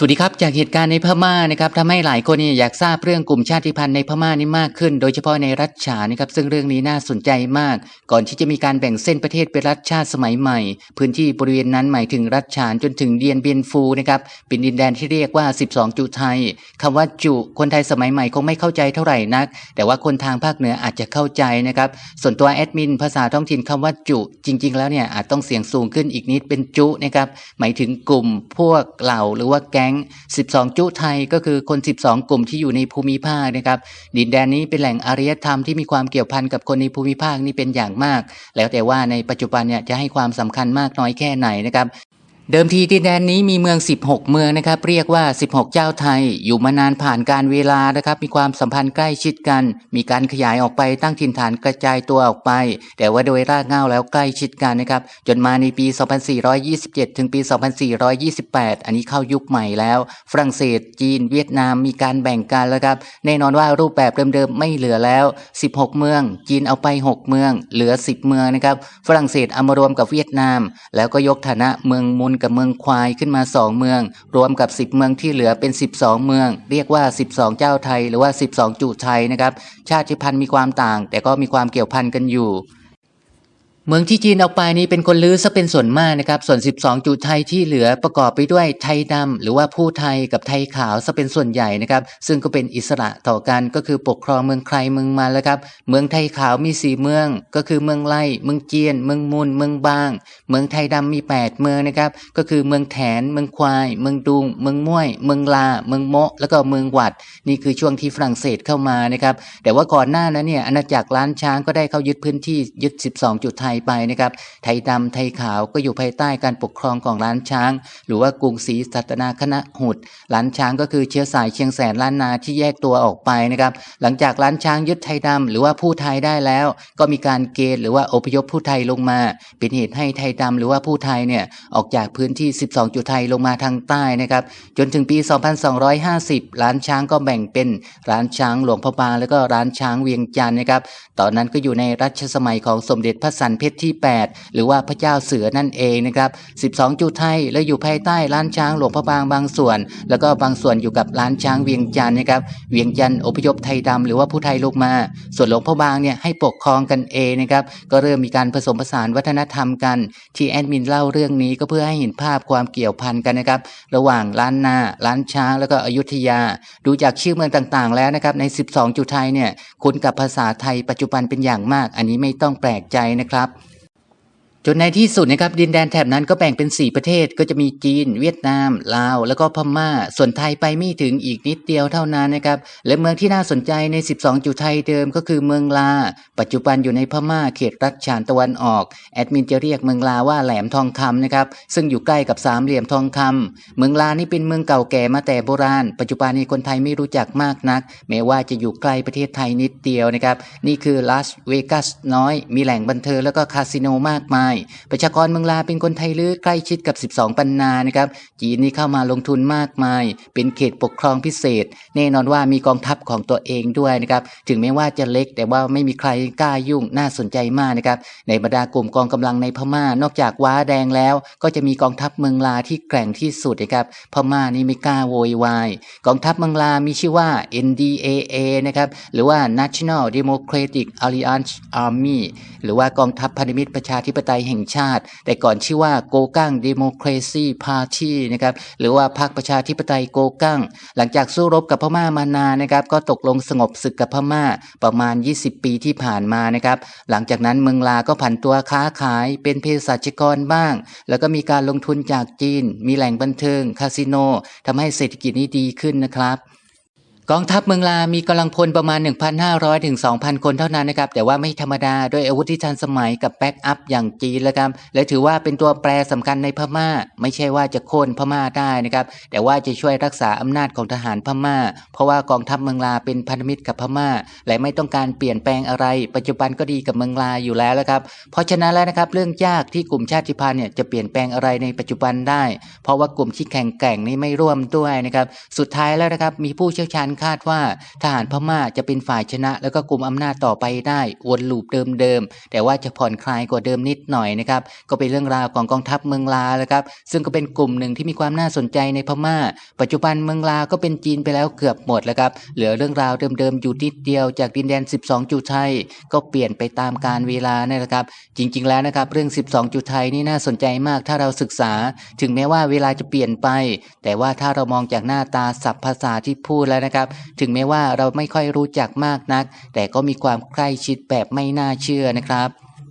สวัสดีครับ จากเหตุการณ์ในพม่านะครับทำให้หลายคนเนี่ยอยากทราบเรื่องกลุ่มชาติพันธุ์ในพม่านี่มากขึ้น โดยเฉพาะในรัฐฉานนะครับซึ่งเรื่องนี้น่าสนใจมาก ก่อนที่จะมีการแบ่งเส้นประเทศเป็นรัฐชาติสมัยใหม่ พื้นที่บริเวณนั้นหมายถึงรัฐฉานจนถึงเดียนเบียนฟูนะครับเป็นดินแดนที่เรียกว่า 12 จุไทยคำว่าจุ คนไทยสมัยใหม่คงไม่เข้าใจเท่าไหร่นัก แต่ว่าคนทางภาคเหนืออาจจะเข้าใจนะครับส่วนตัวแอดมินภาษาท้องถิ่นคำว่าจุ จริง ๆ แล้วเนี่ยอาจต้องเสียงสูงขึ้นอีกนิดเป็นจุนะครับหมายถึงกลุ่มพวกเหล่าหรือว่าแกง12 จุไทยก็คือคน 12 กลุ่มที่อยู่ในภูมิภาคนะครับดินแดนนี้เป็นแหล่งอารยธรรมที่มีความเกี่ยวพันกับคนในภูมิภาคนี่เป็นอย่างมาก แล้วแต่ว่าในปัจจุบันเนี่ยจะให้ความสำคัญมากน้อยแค่ไหนนะครับ เดิมทีดินแดนนี้มีเมือง 16 เมืองนะครับ เรียกว่า 16 เจ้าไทย อยู่มานานผ่านการเวลานะครับ มีความสัมพันธ์ใกล้ชิดกัน มีการขยายออกไปตั้งถิ่นฐานกระจายตัวออกไป แต่ว่าโดยรากเหง้าแล้วใกล้ชิดกันนะครับ จนมาในปี 2427 ถึงปี 2428 อันนี้เข้ายุคใหม่แล้ว ฝรั่งเศส จีน เวียดนาม มีการแบ่งกันแล้วครับ แน่นอนว่ารูปแบบเดิมๆไม่เหลือแล้ว 16 เมือง จีนเอาไป 6 เมือง เหลือ 10 เมืองนะครับ ฝรั่งเศสเอามารวมกับเวียดนาม แล้วก็ยกฐานะเมืองมุนกับเมืองควายขึ้นมา 2 เมือง รวมกับ 10 เมืองที่เหลือเป็น 12 เมือง เรียกว่า 12 เจ้าไทย หรือว่า 12 จุไทยนะครับ ชาติพันธุ์มีความต่าง แต่ก็มีความเกี่ยวพันกันอยู่ เมืองที่จีนเอาไปนี้เป็นคนลื้อซะเป็นส่วนมากนะครับ ส่วน 12 จุดไทยที่เหลือประกอบไปด้วยไทยดำหรือว่าผู้ไทยกับไทยขาวซะเป็นส่วนใหญ่นะครับ ซึ่งก็เป็นอิสระต่อกันก็คือปกครองเมืองใครเมืองมันแล้วครับ เมืองไทยขาวมี 4 เมือง ก็คือเมืองไล่เมืองเจียน เมืองมุนเมืองบาง เมืองไทยดำมี 8 เมืองนะครับ ก็คือเมืองแถน เมืองควาย เมืองดุง เมืองม่วย เมืองลา เมืองโมะแล้วก็เมืองหวัด นี่คือช่วงที่ฝรั่งเศสเข้ามานะครับ แต่ว่าก่อนหน้านั้นเนี่ยอาณาจักรล้านช้างก็ได้เข้ายึดพื้นที่ยึด 12 จุดไทยไปนะครับ ไทยดำไทยขาวก็อยู่ภายใต้การปกครองของล้านช้าง หรือว่ากรุงศรีสัตนาคณะหุดล้านช้างก็คือเชื้อสายเชียงแสนล้านนาที่แยกตัวออกไปนะครับ หลังจากล้านช้างยึดไทยดำหรือว่าผู้ไทยได้แล้ว ก็มีการเกณฑ์หรือว่าอพยพผู้ไทยลงมา เป็นเหตุให้ไทยดำหรือว่าผู้ไทยเนี่ยออกจากพื้นที่ 12 จุดไทยลงมาทางใต้นะครับ จนถึงปี 2250 ล้านช้างก็แบ่งเป็นร้านช้างหลวงพระบางแล้วก็ร้านช้างเวียงจันทร์นะครับ ตอนนั้นก็อยู่ในรัชสมัยของสมเด็จพระสันเพชรที่ 8 หรือว่าพระเจ้าเสือนั่นเองนะครับ12 จุดไทยและอยู่ภายใต้ร้านช้างหลวงพระบางบางส่วน แล้วก็บางส่วนอยู่กับร้านช้างเวียงจันทร์นะครับเวียงจันทร์อพยพไทยดำหรือว่าผู้ไทยลงมา ส่วนหลวงพระบางเนี่ยให้ปกครองกันเองนะครับก็เริ่มมีการผสมผสานวัฒนธรรมกัน ที่แอดมินเล่าเรื่องนี้ก็เพื่อให้เห็นภาพความเกี่ยวพันกันนะครับระหว่างล้านนาล้านช้างแล้วก็อยุธยา ดูจากชื่อเมืองต่างๆ แล้วนะครับใน 12 จุดไทยเนี่ยคุ้นกับภาษาไทยปัจจุบันเป็นอย่างมาก อันนี้ไม่ต้องแปลกใจนะครับ จนในที่สุดนะครับดินแดนแถบนั้นก็แบ่งเป็น 4 ประเทศก็จะมีจีน เวียดนาม ลาว แล้วก็พม่า ส่วนไทยไปไม่ถึงอีกนิดเดียวเท่านั้นนะครับและเมืองที่น่าสนใจใน 12 จุดไทยเดิมก็คือเมืองลา ปัจจุบันอยู่ในพม่าเขตรัฐฉานตะวันออกแอดมินจะเรียกเมืองลาว่าแหลมทองคำนะครับซึ่งอยู่ใกล้กับสามเหลี่ยมทองคำเมืองลานี่เป็นเมืองเก่าแก่มาแต่โบราณ ปัจจุบันนี้คนไทยไม่รู้จักมากนัก แม้ว่าจะอยู่ใกล้ประเทศไทยนิดเดียวนะครับนี่คือลาสเวกัสน้อย มีแหล่งบันเทิงแล้วก็คาสิโนมากมายประชากรเมืองลาเป็นคนไทยลื้อใกล้ชิดกับ 12 ปันนานะครับจีนนี่เข้ามาลงทุนมากมาย เป็นเขตปกครองพิเศษ แน่นอนว่ามีกองทัพของตัวเองด้วยนะครับถึงแม้ว่าจะเล็กแต่ว่าไม่มีใครกล้ายุ่งน่าสนใจมากนะครับในบรรดากลุ่มกองกำลังในพม่า นอกจากว้าแดงแล้ว ก็จะมีกองทัพเมืองลาที่แกร่งที่สุดนะครับพม่านี่ไม่กล้าโวยวายกองทัพเมืองลามีชื่อว่า NDAA นะครับหรือว่า National Democratic Alliance Army หรือว่ากองทัพพันธมิตรประชาธิปไตยแห่งชาติ แต่ก่อนชื่อว่าโกกัง Democracy Party นะครับหรือว่าพรรคประชาธิปไตยโกกังหลังจากสู้รบกับพม่ามานานนะครับก็ตกลงสงบศึกกับพม่าประมาณ 20 ปีที่ผ่านมานะครับหลังจากนั้นเมืองลาก็ผันตัวค้าขายเป็นเภสัชกรบ้าง แล้วก็มีการลงทุนจากจีน มีแหล่งบันเทิงคาสิโนทำให้เศรษฐกิจนี้ดีขึ้นนะครับ กองทัพเมืองลามีกำลังพลประมาณ 1,500ถึง2,000 คนเท่านั้นนะครับ แต่ว่าไม่ธรรมดาด้วยอาวุธที่ทันสมัยกับแบ็กอัพอย่างจีนแล้วครับ และถือว่าเป็นตัวแปรสำคัญในพม่า ไม่ใช่ว่าจะโค่นพม่าได้นะครับ แต่ว่าจะช่วยรักษาอำนาจของทหารพม่า เพราะว่ากองทัพเมืองลาเป็นพันธมิตรกับพม่า และไม่ต้องการเปลี่ยนแปลงอะไร ปัจจุบันก็ดีกับเมืองลาอยู่แล้วแล้วครับ เพราะฉะนั้นแล้วนะครับเรื่องยากที่กลุ่มชาติพันธุ์เนี่ยจะเปลี่ยนแปลงอะไรในปัจจุบันได้ เพราะว่ากลุ่มที่แข็งแกร่งนี้ไม่ร่วมด้วยนะครับ สุดท้ายแล้วนะครับมีผู้เชี่ยวชาญคาดว่าทหารพม่าจะเป็นฝ่ายชนะ แล้วก็กลุ่มอำนาจต่อไปได้วนลูปเดิมๆแต่ว่าจะผ่อนคลายกว่าเดิมนิดหน่อยนะครับก็เป็นเรื่องราวของกองทัพเมืองลาแล้วครับซึ่งก็เป็นกลุ่มหนึ่งที่มีความน่าสนใจในพม่า ปัจจุบันเมืองลาก็เป็นจีนไปแล้วเกือบหมดแล้วครับเหลือเรื่องราวเดิมๆอยู่นิดเดียวจากดินแดน 12 จุดไทยก็เปลี่ยนไปตามการเวลานี่แหละครับ จริง ๆแล้วนะครับเรื่อง 12 จุดไทยนี่น่าสนใจมากถ้าเราศึกษา ถึงแม้ว่าเวลาจะเปลี่ยนไป แต่ว่าถ้าเรามองจากหน้าตาศัพท์ภาษาที่พูดแล้วนะครับถึงแม้ว่าเราไม่ค่อยรู้จักมากนัก แต่ก็มีความใกล้ชิดแบบไม่น่าเชื่อนะครับ